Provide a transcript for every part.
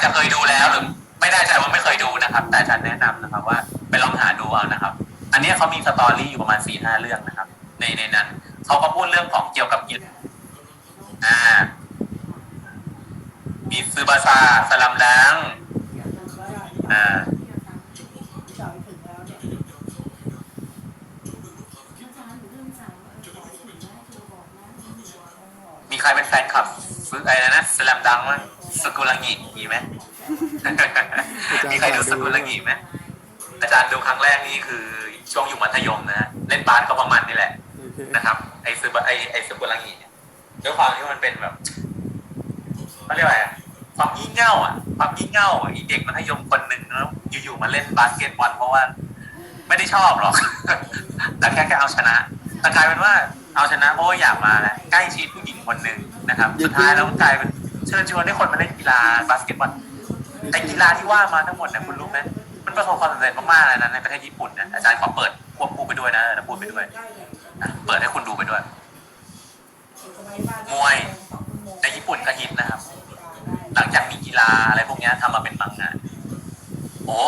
จจะเคยดูแล้วหรือไม่แน่ใจว่าไม่เคยดูนะครับ แต่อาจารย์แนะนำนะครับ ว่าไปลองหาดูเอานะครับ อันนี้เขามีสตอรี่อยู่ประมาณสี่ห้าเรื่องนะครับ ในในนั้นเขาก็พูดเรื่องของเกี่ยวกับกีฬาอ่า มีซูบาซาสลัมดังอ่ามีใครเป็นแฟนคลับซื้ออะไรนะสลัมดังมั้ย สกุลังิมีไหม มีใครดูสกุลังิไหมอาจารย์ดูครั้งแรกนี่คือช่วงอยู่มัธยมนะฮะเล่นบาสก็ประมาณนี่แหละโอเคนะครับ ไอซึบะไอไอสกุลังิเนี่ยด้วยความที่มันเป็นแบบเขาเรียกว่าอะไรอะความงี่เง่าอะความงี่เง่าอะอีเด็กมัธยมคนหนึ่งแล้วอยู่ๆมาเล่นบาสเกตบอลเพราะว่า ไม่ได้ชอบหรอก แต่แค่แค่เอาชนะแต่กลายเป็นว่าเอาชนะเพราะว่าอยากมาแหละใกล้ชิดผู้หญิงคนหนึ่งนะครับ สุดท้ายแล้วกลายเป็น เชิญชวนให้คนมาเล่นกีฬาบาสเกตบอลแต่กีฬาที่ว่ามาทั้งหมดเนี่ยคุณรู้ไหมมันประสบความสำเร็จมากๆเลยนะในประเทศญี่ปุ่นนะอาจารย์ขอเปิดควบคู่ไปด้วยนะแล้วพูดไปด้วยเปิดให้คุณดูไปด้วย มวยในญี่ปุ่นก็ฮิตนะครับ หลังจากมีกีฬาอะไรพวกนี้ยทำมาเป็นมังงะโอ้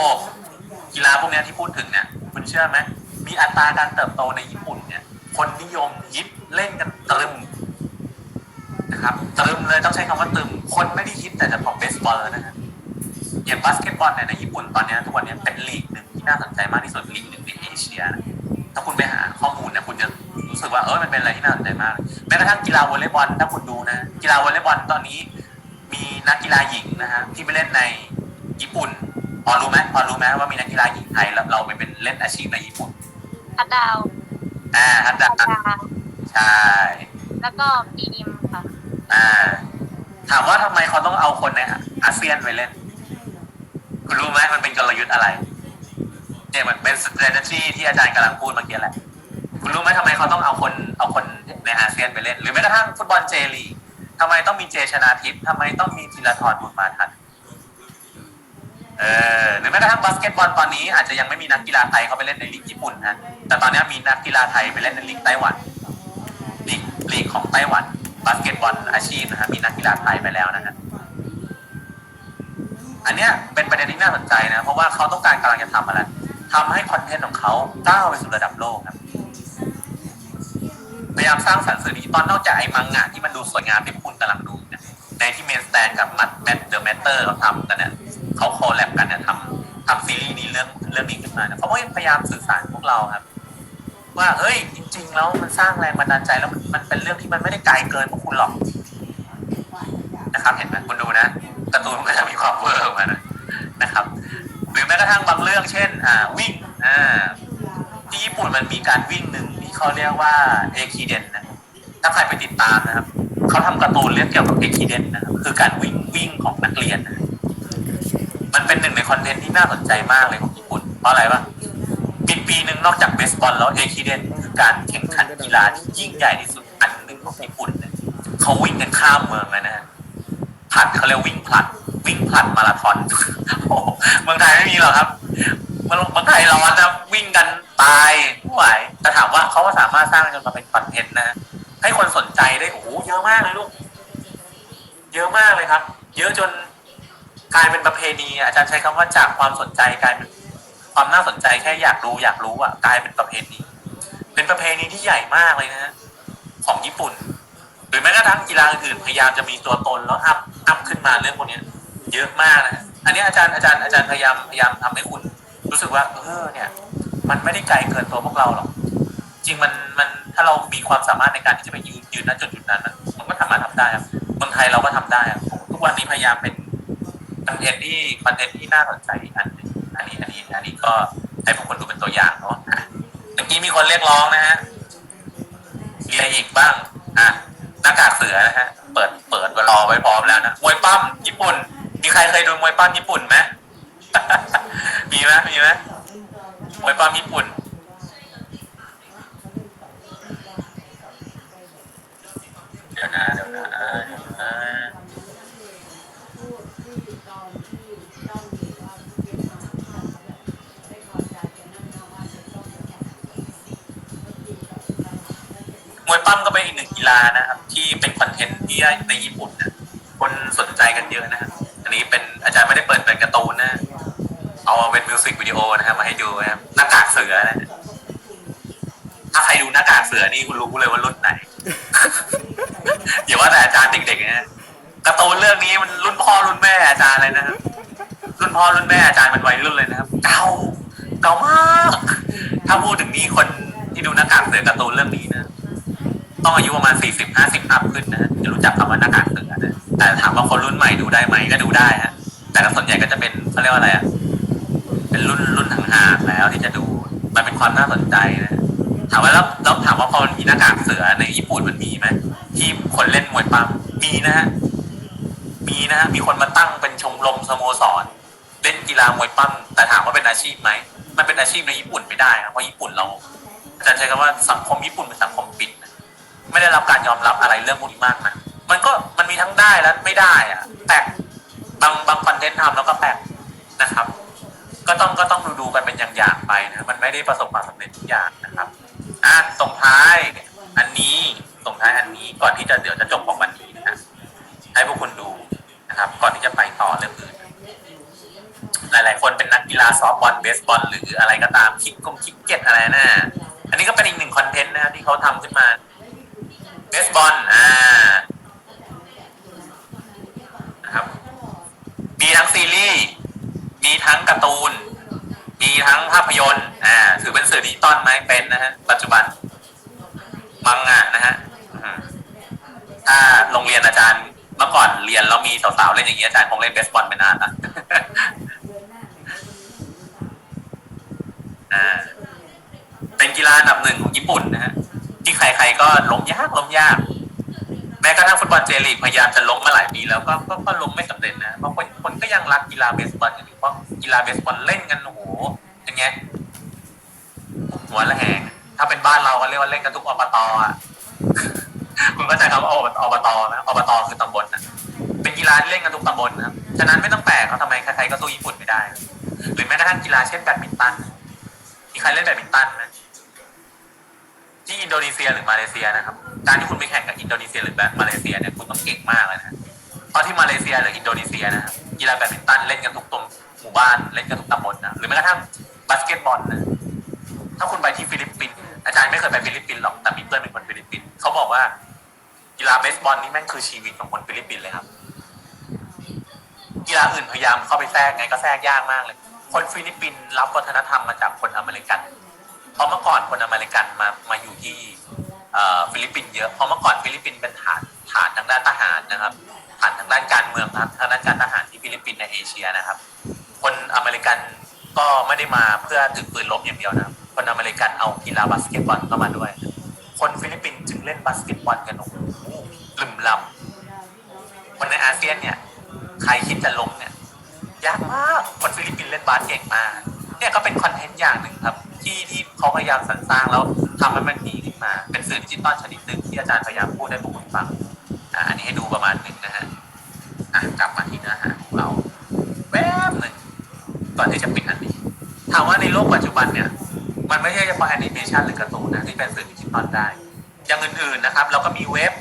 กีฬาพวกนี้ที่พูดถึงเนี่ยคุณเชื่อไหมมีอัตราการเติบโตในญี่ปุ่นเนี่ย คนนิยมยิบเล่นกันตรึม นะครับตรึมเลยต้องใช้คำว่าตรึมคนไม่ได้ฮิตแต่เฉพาะเบสบอลแล้วนะฮะอย่างบาสเกตบอลเนี่ยในญี่ปุ่นตอนเนี้ยทุกวันเนี้ยเป็นลีกหนึ่งที่น่าสนใจมากที่สุดลีกหนึ่งในเอเชียนะถ้าคุณไปหาข้อมูลเนี่ยคุณจะรู้สึกว่าเออมันเป็นอะไรที่น่าสนใจมากแม้กระทั่งกีฬาวอลเลย์บอลถ้าคุณดูนะกีฬาวอลเลย์บอลตอนนี้ มีนักกีฬาหญิงนะฮะที่ไปเล่นในญี่ปุ่นพอรู้ไหมพอรู้ไหมว่ามีนักกีฬาหญิงไทยแล้วเราไปเป็นเล่นอาชีพในญี่ปุ่นพัดดาวอ่าฮัตดาพัดดาวใช่แล้วก็บีมค่ะ อ่า ถามว่าทำไมเขาต้องเอาคนในอาเซียนไปเล่น คุณรู้ไหมมันเป็นกลยุทธ์อะไร เนี่ยมันเป็น strategy ที่อาจารย์กำลังพูดเมื่อกี้แหละ คุณรู้ไหมทำไมเขาต้องเอาคนเอาคนในอาเซียนไปเล่น หรือแม้กระทั่งฟุตบอลเจลีทำไมต้องมีเจชนาทิพย์ทำไมต้องมีธีรทรบุญมาทันเออหรือแม้กระทั่งบาสเกตบอลตอนนี้อาจจะยังไม่มีนักกีฬาไทยเข้าไปเล่นในลีกญี่ปุ่นนะแต่ตอนนี้มีนักกีฬาไทยไปเล่นในลีกไต้หวันลีกลีกของไต้หวัน บาสเกตบอลอาชีพนะฮะมีนักกีฬาไทยไปแล้วนะฮะอันเนี้ยเป็นประเด็นที่น่าสนใจนะ เพราะว่าเขาต้องการกำลังจะทำอะไรทำให้คอนเทนต์ของเขาก้าวไปสู่ระดับโลกครับพยายามสร้างสรรค์สื่อดิจิตอลนอกจากไอ้มังงะที่มันดูสวยงามที่พวกคุณกำลังดูนี่ยในที่เมนสแตนกับมัดแมทเดอะแมตเตอร์เขาทำกันเนี่ยเขาโคแลบกันเนี่ยทำทำซีรีส์นี้เรื่องเรื่องนี้ขึ้นมาเนี่ยเขาพยายามสื่อสารพวกเราครับ ว่าเฮ้ยจริง ๆ แล้วมันสร้างแรงบันดาลใจแล้วมันเป็นเรื่องที่มันไม่ได้ไกลเกินพวกคุณหรอกนะครับ เห็นไหมคุณดูนะการ์ตูนมันก็จะมีความเวอร์กมานะนะครับ หรือแม้กระทั่งบางเรื่องเช่น อ่าวิ่งอ่าที่ญี่ปุ่นมันมีการวิ่งหนึ่งที่เขาเรียกว่าเอคิเดนนะถ้าใครไปติดตามนะครับเขาทำการ์ตูนเรื่องเกี่ยวกับเอคิเดนนะครับคือการวิ่งวิ่งของนักเรียนนะมันเป็นหนึ่งในคอนเทนต์ที่น่าสนใจมากเลยของญี่ปุ่นเพราะอะไรวะ ปีปีหนึ่งนอกจากเบสบอลแล้วเอคิเดนคือการแข่งขันกีฬาที่ยิ่งใหญ่ที่สุดอันหนึ่งของญี่ปุ่นเนี่ยเขาวิ่งกันข้ามเมืองเลยนะฮะผลัดเขาเรียกวิ่งผลัด วิ่งผลัดมาราธอนโอ้โหเมืองไทยไม่มีหรอกครับเมืองไทยร้อนนะวิ่งกันตายไม่ไหวแต่ถามว่าเขาก็สามารถสร้างจนมาเป็นคอนเทนต์นะ ให้คนสนใจได้โอ้โหเยอะมากเลยลูก เยอะมากเลยครับ เยอะจนกลายเป็นประเพณี อาจารย์ใช้คำว่าจากความสนใจกลายเป็น ความน่าสนใจแค่อยากรู้อยากรู้อะกลายเป็นประเพณีเป็นประเพณีที่ใหญ่มากเลยนะฮะของญี่ปุ่น หรือแม้กระทั่งกีฬาอื่นพยายามจะมีตัวตนแล้วอัพอัพขึ้นมาเรื่องพวกนี้เยอะมากนะ อันนี้อาจารย์อาจารย์อาจารย์พยายามพยายามทำให้คุณ รู้สึกว่าเออเนี่ย มันไม่ได้ไกลเกินตัวพวกเราหรอกจริงมันมันถ้าเรามีความสามารถในการที่จะไปยืนยืนณจุดจุดนั้นมันมันก็สามารถทำได้ครับเมืองไทยเราก็ทำได้ครับทุกวันนี้พยายามเป็นคอนเทนต์ที่คอนเทนต์ที่น่าสนใจอัน อันนี้อันนี้อันนี้ก็ให้พวกคนดูเป็นตัวอย่างเนาะอะเมื่อกี้มีคนเรียกร้องนะฮะมีอะไรอีกบ้างอะหน้ากากเสือนะฮะเปิดเปิดรอไว้พร้อมแล้วนะมวยปั้มญี่ปุ่น มีใครเคยดูมวยปั้มญี่ปุ่นไหมมีไหมมีไหมมวยปั้มญี่ปุ่น เกียในญี่ป็นคอนเทนต์ที่ในญี่ปุ่นนะคนสนใจกันเยอะนะครับนี้เป็นอาจารย์ไม่ได้เปิดเป็นการ์ตูนนะ เอามาเป็นมิวสิกวิดีโอนะครับมาให้ดูนะครับหน้ากากเสือนะถ้าใครดูหน้ากากเสือนี่คุณรู้เลยว่ารุ่นไหนอย่าว่าแต่อาจารย์เด็กๆนะการ์ตูนเรื่องนี้มันรุ่นพ่อรุ่นแม่อาจารย์เลยนะครับรุ่นพ่อรุ่นแม่อาจารย์มันวัยรุ่นเลยนะครับ เก่าเก่ามาก ถ้าพูดถึงนี่คนที่ดูหน้ากากเสือการ์ตูนเรื่องนี้นะ ต้องอายุประมาณสี่สิบห้าสิบอัพขึ้นนะจะรู้จักคำว่าหน้ากากเสือนะแต่ถามว่าคนรุ่นใหม่ดูได้ไหมก็ดูได้ฮะแต่ส่วนใหญ่ก็จะเป็นเขาเรียกว่าอะไรอะเป็นรุ่นรุ่นห่างๆแล้วที่จะดูมันเป็นความน่าสนใจนะถามว่าแล้วแล้วถามว่าพอมันมีหน้ากากเสือในญี่ปุ่นมันมีไหมที่คนเล่นมวยปั๊มมีนะฮะมีนะฮะมีคนมาตั้งเป็นชมรมสโมสรเล่นกีฬามวยปั้มแต่ถามว่าเป็นอาชีพไหมมันเป็นอาชีพในญี่ปุ่นไม่ได้นะเพราะญี่ปุ่นเราอาจารย์ใช้คำว่าสังคมญี่ปุ่นเป็นสังคมปิด ไม่ได้รับการยอมรับอะไรเรื่องพวกนี้มากนะมันก็มันมีทั้งได้และไม่ได้อะแปลกบางบางคอนเทนต์ทำแล้วก็แปลกนะครับ ก็ต้องก็ต้องดูดูกันเป็นอย่างๆไปนะมันไม่ได้ประสบความสำเร็จทุกอย่างนะครับอะส่งท้ายอันนี้ส่งท้ายอันนี้ก่อนที่จะเดี๋ยวจะจบของวันนี้นะฮะให้พวกคุณดูนะครับ ก่อนที่จะไปต่อเรื่องอื่นหลาย ๆ คนเป็นนักกีฬาซอฟบอลเบสบอลหรืออะไรก็ตามคิกกงคิกเก็ตอะไรนะอันนี้ก็เป็นอีกหนึ่งคอนเทนต์นะครับที่เขาทำขึ้นมา เบสบอลอ่านะครับมีทั้งซีรีส์มีทั้งการ์ตูน มีทั้งภาพยนตร์อ่าถือเป็นสื่อดิจิตอลไหมเป็นนะฮะปัจจุบันมังงะนะฮะอืมถ้าโรงเรียนอาจารย์เมื่อก่อนเรียนแล้วมีสาวๆเล่นอย่างนี้อาจารย์คงเล่นเบสบอลไปนานละอ่าเป็นกีฬาอันดับหนึ่งของญี่ปุ่นนะฮะ ที่ใคร ๆ ก็ล้มยากล้มยาก แม้กระทั่งฟุตบอลเจลีกพยายามจะล้มมาหลายปีแล้วก็ก็ก็ล้มไม่สำเร็จนะเพราะคนคนก็ยังรักกีฬาเบสบอลกันอยู่เพราะกีฬาเบสบอลเล่นกันโอ้โหอย่างเงี้ยหัวละแหงถ้าเป็นบ้านเราก็เรียกว่าเล่นกันทุกอบตอะคุณก็ใจคำว่าอบอบตนะอบตคือตำบลนะเป็นกีฬาที่เล่นกันทุกตำบลนะครับฉะนั้นไม่ต้องแปลกเขาทำไมใครๆก็สู้ญี่ปุ่นไม่ได้ หรือแม้กระทั่งกีฬาเช่นแบดมินตันมีใครเล่นแบดมินตันไหม ที่อินโดนีเซียหรือมาเลเซียนะครับ การที่คุณไปแข่งกับอินโดนีเซียหรือแบบมาเลเซียเนี่ยคุณต้องเก่งมากเลยนะเพราะที่มาเลเซียหรืออินโดนีเซียนะครับกีฬาแบดมินตันเล่นกันทุกตรงหมู่บ้านเล่นกันทุกตำบลนะหรือแม้กระทั่งบาสเกตบอลนะถ้าคุณไปที่ฟิลิปปินส์อาจารย์ไม่เคยไปฟิลิปปินส์หรอกแต่มีเพื่อนเป็นคนฟิลิปปินส์เขาบอกว่ากีฬาเบสบอลนี่แม่งคือชีวิตของคนฟิลิปปินส์เลยครับกีฬาอื่นพยายามเข้าไปแทรกไงก็แทรกยากมากเลย คนฟิลิปปินส์รับวัฒนธรรมมาจากคนอเมริกัน เพราะเมื่อก่อนคนอเมริกันมามาอยู่ที่ฟิลิปปินส์เยอะเพราะเมื่อก่อนฟิลิปปินส์เป็นฐานฐานทางด้านทหารนะครับฐานทางด้านการเมืองครับทางด้านการทหารที่ฟิลิปปินส์ในเอเชียนะครับ คนอเมริกันก็ไม่ได้มาเพื่อถือปืนรบอย่างเดียวนะคนอเมริกันเอากีฬาบาสเกตบอลเข้ามาด้วย คนฟิลิปปินส์จึงเล่นบาสเกตบอลกันโอ้โหลืมลำคนในอาเซียนเนี่ยใครคิดจะล้มเนี่ยยากมากคนฟิลิปปินส์เล่นบาสเก่งมากเนี่ยก็เป็นคอนเทนต์อย่างหนึ่งครับ ที่ที่เขาพยายามสรรสร้างแล้วทำให้มันดีขึ้นมา เป็นสื่อดิจิตอลชนิดหนึ่งที่อาจารย์พยายามพูดให้พวกคุณฟังอ่าอันนี้ให้ดูประมาณหนึ่งนะฮะอะกลับมาที่เนื้อหาของเราแวบหนึ่งก่อนที่จะปิดอันนี้ถามว่าในโลกปัจจุบันเนี่ย มันไม่ใช่เฉพาะแอนิเมชันหรือการ์ตูนนะที่เป็นสื่อดิจิตอลได้อย่างอื่นๆนะครับ เราก็มีเว็บ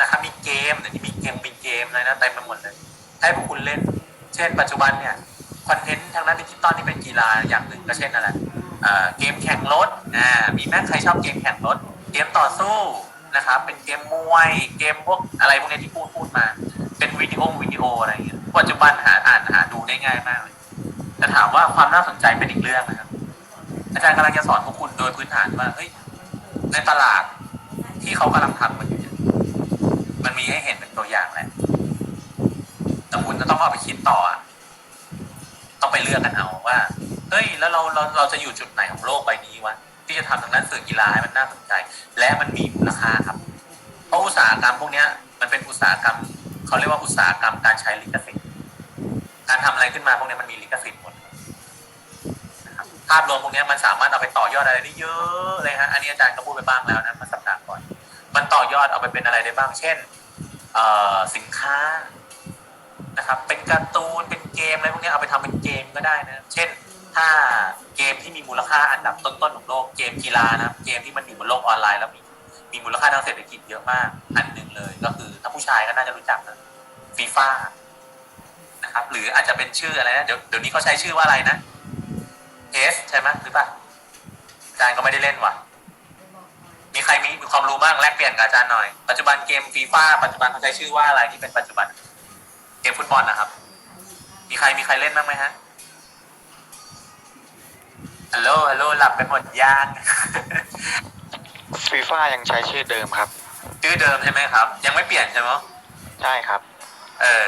นะครับมีเกมเดี๋ยวนี้มีเกมมีเกมอะไรนะเต็มไปหมดเลยให้พวกคุณเล่น เช่น ปัจจุบันเนี่ยคอนเทนต์ทางด้านดิจิตอลที่เป็นกีฬาอย่างหนึ่งก็เช่นอะไร เกมแข่งรถอ่ามีแม่ใครชอบเกมแข่งรถ เกมต่อสู้นะครับ เป็นเกมมวย เกมพวกอะไรพวกนี้ที่พูดพูดมา เป็นวิดีโอวิดีโออะไรอย่างเงี้ยปัจจุบันหาอ่านหาดูได้ง่ายมากเลยแต่ถามว่าความน่าสนใจเป็นอีกเรื่องนะครับ อาจารย์กำลังจะสอนพวกคุณโดยพื้นฐานว่าเฮ้ยในตลาดที่เขากำลังทำมันอยู่มันมีให้เห็นเป็นตัวอย่างแหละแต่คุณจะต้องเอาไปคิดต่ออะ ต้องไปเลือกกันเอาว่าเฮ้ยแล้วเราเราเราจะอยู่จุดไหนของโลกใบนี้วะที่จะทำทางด้านสื่อกีฬาให้มันน่าสนใจ และมันมีมูลค่าครับ เพราะอุตสาหกรรมพวกนี้มันเป็นอุตสาหกรรมเขาเรียกว่าอุตสาหกรรมการใช้ลิขสิทธิ์การทำอะไรขึ้นมาพวกนี้มันมีลิขสิทธิ์หมดครับภาพรวมพวกนี้มันสามารถเอาไปต่อยอดอะไรได้เยอะเลยฮะอันนี้อาจารย์ก็พูดไปบ้างแล้วนะมาสัปดาห์ก่อน มันต่อยอดเอาไปเป็นอะไรได้บ้าง เช่นสินค้า นะครับ เป็นการ์ตูนเป็นเกมอะไรพวกนี้เอาไปทำเป็นเกมก็ได้นะ เช่น ถ้าเกมที่มีมูลค่าอันดับต้นๆของโลกเกมกีฬานะเกมที่มันอยู่บนโลกออนไลน์แล้วมีมีมูลค่าทางเศรษฐกิจเยอะมากอันหนึ่งเลย ก็คือถ้าผู้ชายก็น่าจะรู้จักนะฟีฟ่านะครับหรืออาจจะเป็นชื่ออะไรนะเดี๋ยวเดี๋ยวนี้เขาใช้ชื่อว่าอะไรนะเอสใช่ไหมหรือเปล่าอาจารย์ก็ไม่ได้เล่นว่ะ มีใครมีมีความรู้บ้างแลกเปลี่ยนกับอาจารย์หน่อย ปัจจุบันเกมฟีฟ่าปัจจุบันเขาใช้ชื่อว่าอะไรที่เป็นปัจจุบัน เกมฟุตบอลนะครับ มีใครมีใครเล่นบ้างไหมฮะฮัลโหลฮัลโหลหลับไปหมดย่างฟีฟ่ายังใช้ชื่อเดิมครับ ชื่อเดิมใช่ไหมครับ ยังไม่เปลี่ยนใช่ไหมใช่ครับ เออ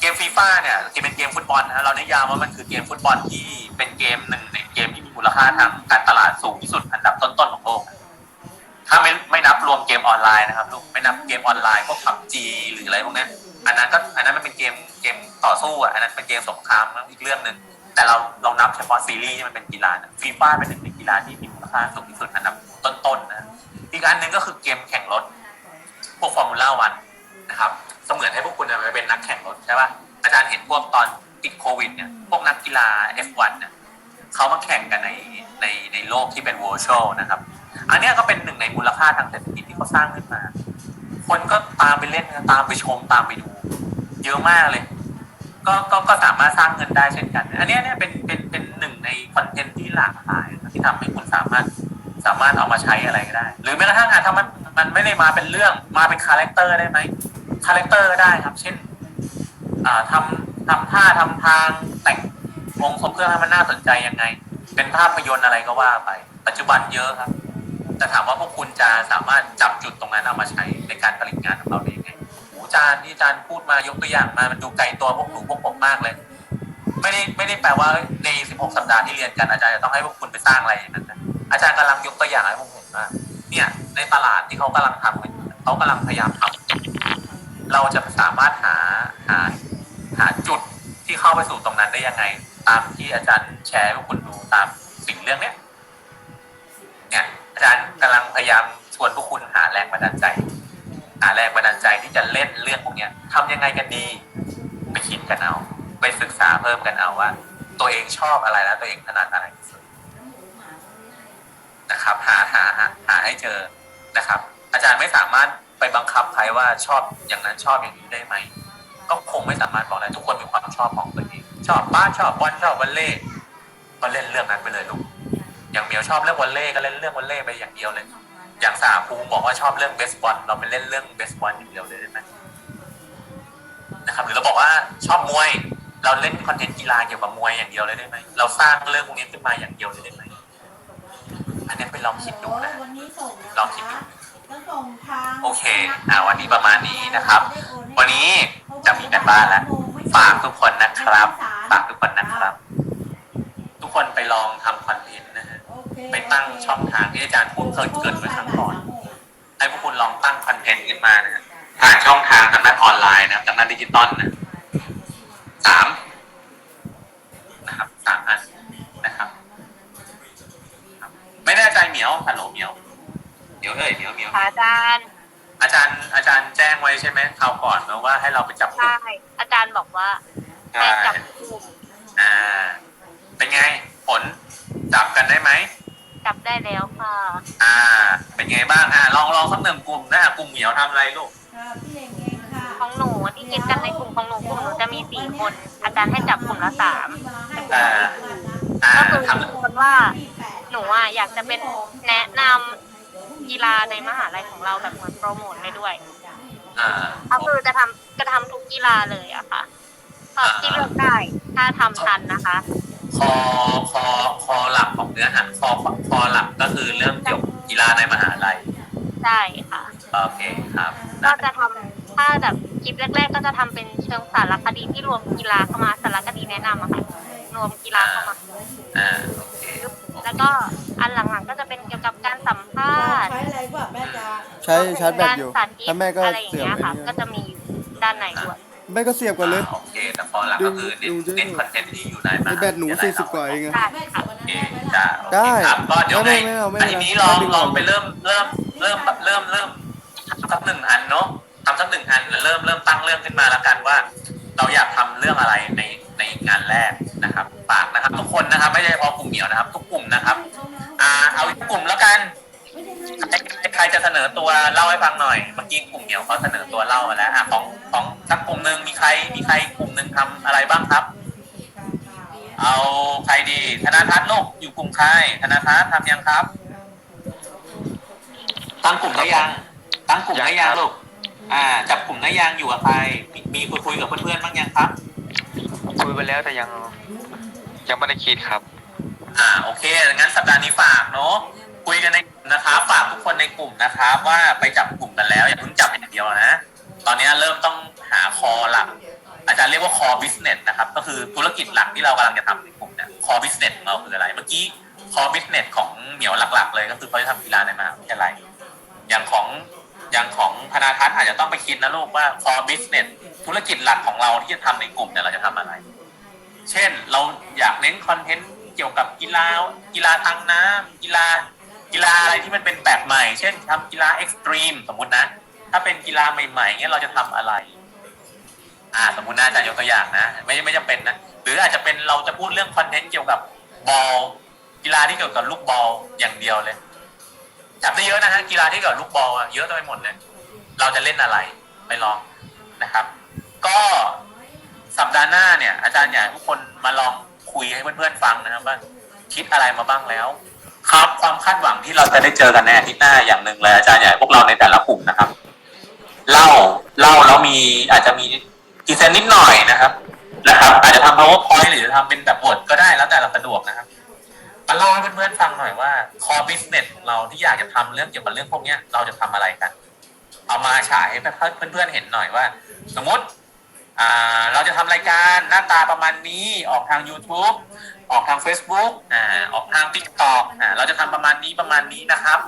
เกมฟีฟ่าเนี่ยที่เป็นเกมฟุตบอลนะเรานิยามว่ามันคือเกมฟุตบอลที่เป็นเกมหนึ่งในเกมที่มีมูลค่าทางการตลาดสูงที่สุดอันดับต้นๆของโลก ถ้าไม่ไม่นับรวมเกมออนไลน์นะครับลูกไม่นับเกมออนไลน์พวกพับจีหรืออะไรพวกนั้นอันนั้นก็อันนั้นมันเป็นเกมเกมต่อสู้อะอันนั้นเป็นเกมสงครามอีกเรื่องหนึ่งแต่เราเรานับเฉพาะซีรีส์ที่มันเป็นกีฬาฟีฟ่าเป็นหนึ่งในกีฬาที่มีมูลค่าสูงที่สุดอันดับต้นๆนะอีกอันหนึ่งก็คือเกมแข่งรถ พวกฟอร์มูล่าวันนะครับเสมือนให้พวกคุณไปเป็นนักแข่งรถใช่ป่ะอาจารย์เห็นพวกตอนติดโควิดเนี่ยพวกนักกีฬา F1 เนี่ยเขามาแข่งกันในในในโลกที่เป็น virtual นะครับ อันนี้ก็เป็นหนึ่งในมูลค่าทางเศรษฐกิจที่เขาสร้างขึ้นมา คนก็ตามไปเล่นนตามไปชมตามไปดู เยอะมากเลย ก็ก็ก็สามารถสร้างเงินได้เช่นกัน อันนี้เนี่ยเป็นเป็นเป็นหนึ่งในคอนเทนต์ที่หลากหลายนที่ทำให้คุณสามารถสามารถเอามาใช้อะไรก็ได้ หรือแม้กระทั่งอะถ้ามันมันไม่ได้มาเป็นเรื่องมาเป็นคาแรคเตอร์ได้ไหมคาแรคเตอร์ก็ได้ครับ เช่น อ่าทำทำท่าทำทางแต่งวงทรงเครื่องให้มันน่าสนใจยังไง เป็นภาพยนตร์อะไรก็ว่าไป ปัจจุบันเยอะครับ แต่ถามว่าพวกคุณจะสามารถจับจุดตรงนั้นเอามาใช้ในการผลิตงานของเราได้ยังไงโอ้อาจารย์ที่อาจารย์พูดมายกตัวอย่างมามันดูไกลตัวพวกหนูพวกผมมากเลย ไม่ได้ไม่ได้แปลว่าใน 16 สัปดาห์ที่เรียนกันอาจารย์จะต้องให้พวกคุณไปสร้างอะไรนั้นนะอาจารย์กำลังยกตัวอย่างให้พวกผมเห็นว่าเนี่ยในตลาดที่เขากำลังทำกันเขากำลังพยายามทำเราจะสามารถหาหาหาจุดที่เข้าไปสู่ตรงนั้นได้ยังไง ตามที่อาจารย์แชร์ให้พวกคุณดูตามสิ่งเรื่องเนี้ย จารย์กำลังพยายามชวนพวกคุณหาแรงบันดาลใจ หาแรงบันดาลใจที่จะเล่นเรื่องพวกเนี้ยทำยังไงกันดี ไปคิดกันเอา ไปศึกษาเพิ่มกันเอาว่า ตัวเองชอบอะไรแล้วตัวเองถนัดอะไรที่สุดนะครับหาหาหาหาให้เจอนะครับ อาจารย์ไม่สามารถไปบังคับใครว่าชอบอย่างนั้นชอบอย่างนี้ได้ไหมก็คงไม่สามารถบอกได้ทุกคนมีความชอบของตัวเองชอบบาสชอบบอลชอบวอลเล่ก็เล่นเรื่องนั้นไปเลยลูก อย่างเหมียวชอบเรื่องวอลเล่ก็เล่นเรื่องวอลเล่ไปอย่างเดียวเลย อย่างสาภูมิบอกว่าชอบเรื่องเบสบอลเราไปเล่นเรื่องเบสบอลอย่างเดียวเลยได้ไหมนะครับหรือเราบอกว่าชอบมวย เราเล่นคอนเทนต์กีฬาเกี่ยวกับมวยอย่างเดียวเลยได้ไหมเราสร้างเรื่องพวกนี้ขึ้นมาอย่างเดียวเลยได้ไหมอันนี้ไปลองคิดดูนะวันนี้ส่งนะลองคิดดูแล้วส่งทางโอเคอ่าวันนี้ประมาณนี้นะครับ วันนี้จะมีกันบ้านแล้วฝากทุกคนนะครับ ฝากทุกคนนะครับ ทุกคนไปลองทำคอนเทนต์นะฮะโอเค ไปตั้งช่องทางที่อาจารย์พูดเคยเกริดไว้ครั้งก่อนให้พวกคุณลองตั้งคอนเทนต์ขึ้นมานะฮะผ่านช่องทางทางด้านออนไลน์นะครับทางด้านดิจิตอลนะสามนะครับสามอันนะครับครับ ไม่แน่ใจเหมียวฮัลโหลเหมียวเหมียวเอ้ยเหมียวเหมียวอาจารย์ อาจารย์อาจารย์แจ้งไว้ใช่ไหมคราวก่อนนะว่าให้เราไปจับกลุ่ใช่มอาจารย์บอกว่าใช่ให้จับกลุ่มอ่าเป็นไงผลจับกันได้ไหม จับได้แล้วค่ะอ่า เป็นไงบ้างอ่าลองลองสักหนึ่งกลุ่มนะกลุ่มเหมียวทำอะไรลูกค่ะพี่เองเองค่ะของหนูที่กินกันในกลุ่มของหนูกลุ่มหนูจะมีสี่คน อาจารย์ให้จับกลุ่มละสามอ่าอ่าก็คือทำทุกคนว่า หนูอะอยากจะเป็นแนะนำกีฬาในมหาลัยของเราแบบเหมือนโปรโมทไปด้วยอ่าก็คือจะทำจะทำทุกกีฬาเลยอะค่ะตอบที่เลือกได้ถ้าทำทันนะคะคอ เนื้อหาคอคอหลักก็คือเรื่องเกี่ยวกับกีฬาในมหาลัยใช่ค่ะ โอเคครับก็จะทำถ้าแบบคลิปแรก ๆ ก็จะทำเป็นเชิงสารคดีที่รวมกีฬาเข้ามาสารคดีแนะนำอะค่ะรวมกีฬาเข้ามา อ่าโอเคแล้วก็อันหลังๆก็จะเป็นเกี่ยวกับการสัมภาษณ์ ใช้อะไรกว่าแม่จาใช้ชาร์จแบตการอยู่สาธิตถ้าแม่ก็อะไรอย่างเสียบเงี้ยไว้ค่ะเนี่ยก็จะมีอยู่ด้านในด้วย แม่ก็เสียบกันเลยอ่าโอเคแต่คอหลักก็คือเน้นดูดูเน้นคอนเทนต์ที่อยู่ในมไอหาแบตหนูวิทยาลัสี่ยสิบกว่าเองอะ ได้แม่ค่ะสวนโอเคนั้นได้ไหมล่ะจ้าโอเคครับก็เดี๋ยวในไม่เอาไม่อัเอานไม่นี้เอาลองไม่เอาลองไปเริ่มเริ่มเริ่มเริ่มเริ่มทำสักหนึ่งอันเนาะทำสักหนึ่งอันแล้วเริ่มเริ่มตั้งเรื่องขึ้นมาแล้วกันว่า เราอยากทำเรื่องอะไรในในงานแรกนะครับฝากนะครับ ทุกคนนะครับ ไม่ใช่เฉพาะกลุ่มเหมียวนะครับ ทุกกลุ่มนะครับ อ่าเอาอีกกลุ่มแล้วกัน ใครใครจะเสนอตัวเล่าให้ฟังหน่อย เมื่อกี้กลุ่มเดียวเขาเสนอตัวเล่ามาแล้วอะของของสักกลุ่มหนึ่งมีใครมีใครกลุ่มหนึ่งทำอะไรบ้างครับ เอาใครดี ธนาทัศน์ลูกอยู่กลุ่มใครธนาทัศน์ทำยังครับ ตั้งกลุ่มได้ยัง ตั้งกลุ่มได้ยังลูกอ่า จับกลุ่มได้ยังอยู่กับใครมีมีคุยคุยกับเพื่อนๆบ้างยังครับ คุยไปแล้วแต่ยังยังไม่ได้คิดครับ อ่าโอเคงั้นสัปดาห์นี้ฝากเนาะ คุยกันในกลุ่มนะครับฝากทุกคนในกลุ่มนะครับว่าไปจับกลุ่มกันแล้วอย่าเพิ่งจับอย่างเดียวนะ ตอนนี้เริ่มต้องหาคอหลัก อาจารย์เรียกว่า core business นะครับ ก็คือธุรกิจหลักที่เรากำลังจะทำในกลุ่มเนี่ย core business ของเราคืออะไร เมื่อกี้ core business ของเหมียวหลัก ๆ เลยก็คือเขาจะทำกีฬาในมหาวิทยาลัยอย่างของอย่างของธนาทัศน์อาจจะต้องไปคิดนะลูกว่า core business ธุรกิจหลักของเราที่จะทำในกลุ่มเนี่ยเราจะทำอะไร เช่นเราอยากเน้นคอนเทนต์เกี่ยวกับกีฬากีฬาทางน้ำกีฬา กีฬาอะไรที่มันเป็นแบบใหม่ เช่นทำกีฬาเอ็กซ์ตรีมสมมตินะ ถ้าเป็นกีฬาใหม่ๆเงี้ยเราจะทำอะไร อ่า สมมตินะอาจารย์ยกตัวอย่างนะ ไม่ไม่จำเป็นนะ หรืออาจจะเป็นเราจะพูดเรื่องคอนเทนต์เกี่ยวกับบอลกีฬาที่เกี่ยวกับลูกบอลอย่างเดียวเลยจับได้เยอะนะฮะกีฬาที่เกี่ยวกับลูกบอลอะเยอะไปหมดเลย เราจะเล่นอะไรไปลองนะครับ ก็สัปดาห์หน้าเนี่ย อาจารย์อยากให้ทุกคนมาลองคุยให้เพื่อนๆฟังนะครับว่าคิดอะไรมาบ้างแล้ว ครับความคาดหวังที่เราจะได้เจอกันในอาทิตย์หน้าอย่างหนึ่งเลยอาจารย์ให้พวกเราในแต่ละกลุ่มนะครับเล่าเล่าแล้วมีอาจจะมีพรีเซนนิดหน่อยนะครับ นะครับ อาจจะทำ powerpoint หรือทำเป็นแบบบทก็ได้แล้วแต่เราสะดวกนะครับมาเล่าให้เพื่อนๆฟังหน่อยว่า core business เราที่อยากจะทำเรื่องเกี่ยวกับเรื่องพวกนี้เราจะทำอะไรกัน เอามาฉายให้เพื่อนๆเห็นหน่อยว่า สมมติ อ่าเราจะทำรายการหน้าตาประมาณนี้ออกทาง YouTube ออกทาง Facebook อ่าออกทาง TikTok อ่าเราจะทำประมาณนี้ประมาณนี้นะครับ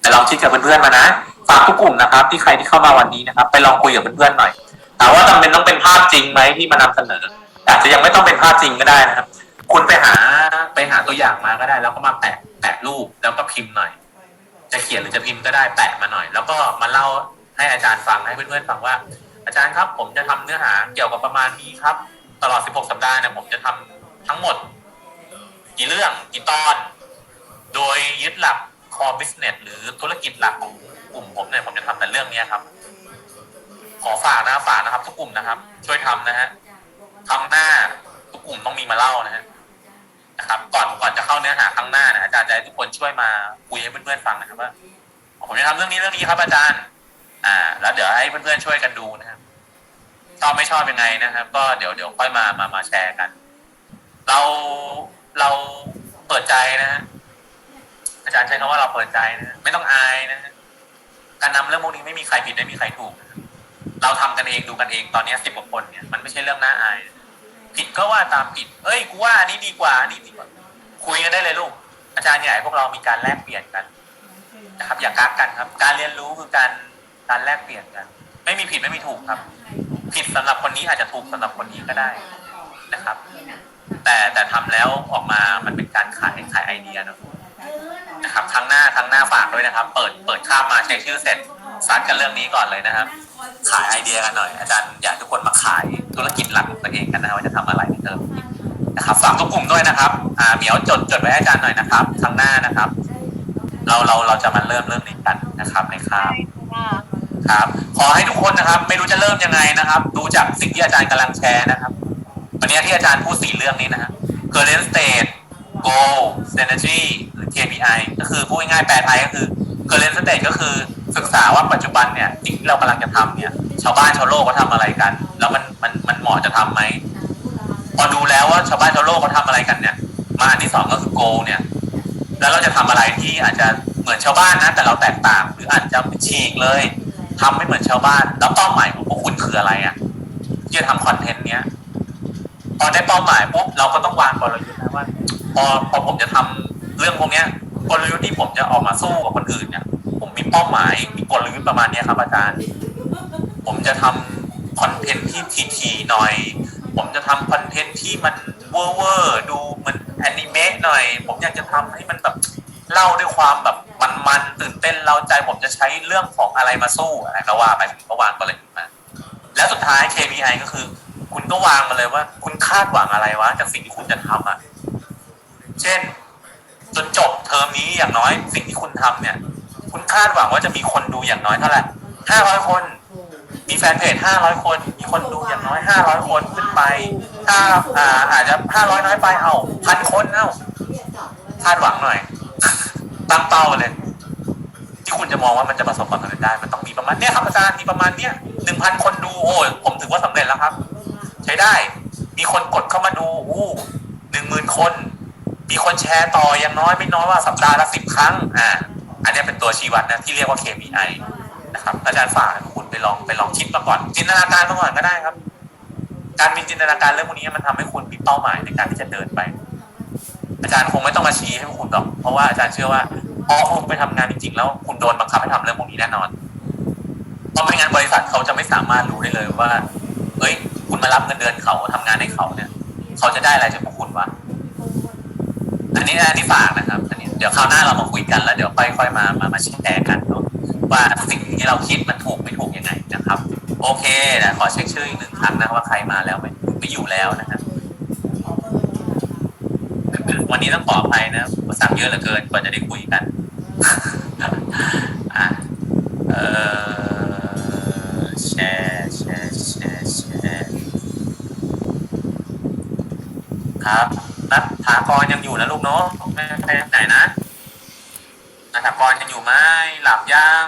แต่ลองคิดกับเพื่อนๆมานะฝากทุกกลุ่มนะครับ ที่ใครที่เข้ามาวันนี้นะครับ ไปลองคุยกับเพื่อนๆหน่อยถามว่าจำเป็นต้องเป็นภาพจริงไหมที่มานำเสนออาจจะยังไม่ต้องเป็นภาพจริงก็ได้นะครับ คุณไปหาไปหาตัวอย่างมาก็ได้ แล้วก็มาแปะแปะรูปแล้วก็พิมพ์หน่อย จะเขียนหรือจะพิมพ์ก็ได้แปะมาหน่อย แล้วก็มาเล่าให้อาจารย์ฟังให้เพื่อนๆฟังว่า อาจารย์ครับ ผมจะทำเนื้อหาเกี่ยวกับประมาณนี้ครับ ตลอด 16 สัปดาห์เนี่ยผมจะทำทั้งหมด กี่เรื่องกี่ตอน โดยยึดหลัก core business หรือธุรกิจหลักของกลุ่มผมเนี่ยผมจะทำแต่เรื่องนี้ครับ ขอฝากนะฝากนะครับ ทุกกลุ่มนะครับ ช่วยทำนะฮะครั้งหน้าทุกกลุ่มต้องมีมาเล่านะฮะนะครับ ก่อนก่อนจะเข้าเนื้อหาครั้งหน้านะอาจารย์จะให้ทุกคนช่วยมาคุยให้เพื่อนๆฟังนะครับว่าผมจะทำเรื่องนี้เรื่องนี้ครับอาจารย์ อ่า แล้วเดี๋ยวให้เพื่อนๆช่วยกันดูนะครับชอบไม่ชอบยังไงนะครับ ก็เดี๋ยวเดี๋ยวค่อยมามามาแชร์กัน เราเราเปิดใจนะฮะอาจารย์ใช้คำว่าเราเปิดใจนะไม่ต้องอายนะการนำเรื่องพวกนี้ไม่มีใครผิดไม่มีใครถูกนะเราทำกันเองดูกันเองตอนนี้สิบกว่าคนเนี่ยมันไม่ใช่เรื่องน่าอาย ผิดก็ว่าตามผิด เอ้ยกูว่าอันนี้ดีกว่าอันนี้ดีกว่า คุยกันได้เลยลูก อาจารย์ใหญ่พวกเรามีการแลกเปลี่ยนกันนะครับ อย่ากักกันครับ การเรียนรู้คือการ การแลกเปลี่ยนกัน ไม่มีผิดไม่มีถูกครับ ผิดสำหรับคนนี้อาจจะถูกสำหรับคนนี้ก็ได้นะครับ แต่แต่ทำแล้วออกมามันเป็นการขายขายไอเดียนะนะครับครั้งหน้าครั้งหน้าฝากด้วยนะครับ เปิดเปิดข้ามมาเช็คชื่อเสร็จซัดกันเรื่องนี้ก่อนเลยนะครับ ขายไอเดียกันหน่อย อาจารย์อยากทุกคนมาขายธุรกิจหลักของตัวเองกันนะครับว่าจะทำอะไรในเทอมนี้นะครับฝากทุกกลุ่มด้วยนะครับอ่าเหมียวจดจดไว้ให้อาจารย์หน่อยนะครับครั้งหน้านะครับ เราเราเราจะมาเริ่มเรื่องนี้กันนะครับในคราบ ครับ ขอให้ทุกคนนะครับ ไม่รู้จะเริ่มยังไงนะครับ ดูจากสิ่งที่อาจารย์กำลังแชร์นะครับ วันนี้ที่อาจารย์พูดสี่เรื่องนี้นะฮะ current state goal synergy หรือ KPI ก็คือพูดง่ายๆแปลไทยก็คือ current state ก็คือศึกษาว่าปัจจุบันเนี่ยสิ่งที่เรากำลังจะทำเนี่ย ชาวบ้านชาวโลกเขาทำอะไรกัน แล้วมันมันมันเหมาะจะทำไหมพอดูแล้วว่าชาวบ้านชาวโลกเขาทำอะไรกันเนี่ย มาอันที่สองก็คือ goal เนี่ย แล้วเราจะทำอะไรที่อาจจะเหมือนชาวบ้านนะแต่เราแตกต่าง หรืออาจจะฉีกเลย ทำไม่เหมือนชาวบ้าน แล้วเป้าหมายของพวกคุณคืออะไรอะ่ะที่จะทำคอนเทนต์เนี้ย พอได้เป้าหมายปุ๊บเราก็ต้องวางกลยุทธ์นะว่า พอพอผมจะทำเรื่องพวกเนี้ยกลยุทธ์ที่ผมจะออกมาสู้กับคนอื่นเนี่ย ผมมีเป้าหมายมีกลยุทธ์ประมาณนี้ครับอาจารย์ ผมจะทำคอนเทนต์ที่ทีๆหน่อย ผมจะทำคอนเทนต์ที่มันเวอร์เวอร์ดูเหมันแอนิเมะหน่อย ผมอยากจะทำให้มันแบบเล่าด้วยความแบบ มันๆตื่นเต้นเราใจผมจะใช้เรื่องของอะไรมาสู้อะไรก็ว่าไปผมก็วางกลยุทธ์มาแล้วสุดท้าย KPI ก็คือ คุณก็วางมาเลยว่า คุณคาดหวังอะไรวะจากสิ่งที่คุณจะทำอะเช่น จนจบเทอมนี้อย่างน้อยสิ่งที่คุณทำเนี่ย คุณคาดหวังว่าจะมีคนดูอย่างน้อยเท่าไหร่ห้าร้อยคน มีแฟนเพจห้าร้อยคน มีคนดูอย่างน้อยห้าร้อยคนขึ้นไป ถ้าอ่าอาจจะห้าร้อยน้อยไปเอาพันคนเอาคาดหวังหน่อย ป้าเลย ที่คุณจะมองว่ามันจะประสบความสำเร็จได้ มันต้องมีประมาณเนี้ยครับอาจารย์มีประมาณเนี้ยหนึ่งพันคนดูโอ้ยผมถือว่าสำเร็จแล้วครับ ใช้ได้ มีคนกดเข้ามาดูอู้หนึ่งหมื่นคน มีคนแชร์ต่ออย่างน้อยไม่น้อยว่าสัปดาห์ละสิบครั้งอ่าอันนี้เป็นตัวชี้วัดนะที่เรียกว่า KPI นะครับอาจารย์ฝากให้คุณไปลองไปลองคิดมาก่อน จินตนาการมาก่อนก็ได้ครับ การมีจินตนาการเรื่องพวกนี้มันทำให้คุณมีเป้าหมายในการที่จะเดินไป อาจารย์คงไม่ต้องมาชี้ให้คุณหรอก เพราะว่าอาจารย์เชื่อว่า พอคุณไปทำงานจริงๆ แล้วคุณโดนบังคับให้ทำเรื่องพวกนี้แน่นอนเพราะไม่งั้นบริษัทเขาจะไม่สามารถรู้ได้เลยว่า เอ้ย คุณมารับเงินเดือนเขาทำงานให้เขาเนี่ย เขาจะได้อะไรจากพวกคุณวะ อันนี้อันนี้ฝากนะครับ อันนี้เดี๋ยวคราวหน้าเรามาคุยกันแล้วเดี๋ยวค่อยๆมามามาชี้แจงกันเนาะว่าสิ่งที่เราคิดมันถูกไม่ถูกยังไงนะครับ โอเคนะขอเช็คชื่ออีกหนึ่งครั้งนะว่าใครมาแล้วไม่ไม่อยู่แล้วนะครับวันนี้ต้องขออภัยนะสรรคเยอะเหลือเกินกว่าจะได้คุยกัน อะเออแชร์แชร์แชร์แชร์ครับนัทถากรยังอยู่นะลูกเนาะไม่ไปไหนนะนัทถากรยังอยู่ไหมหลับยัง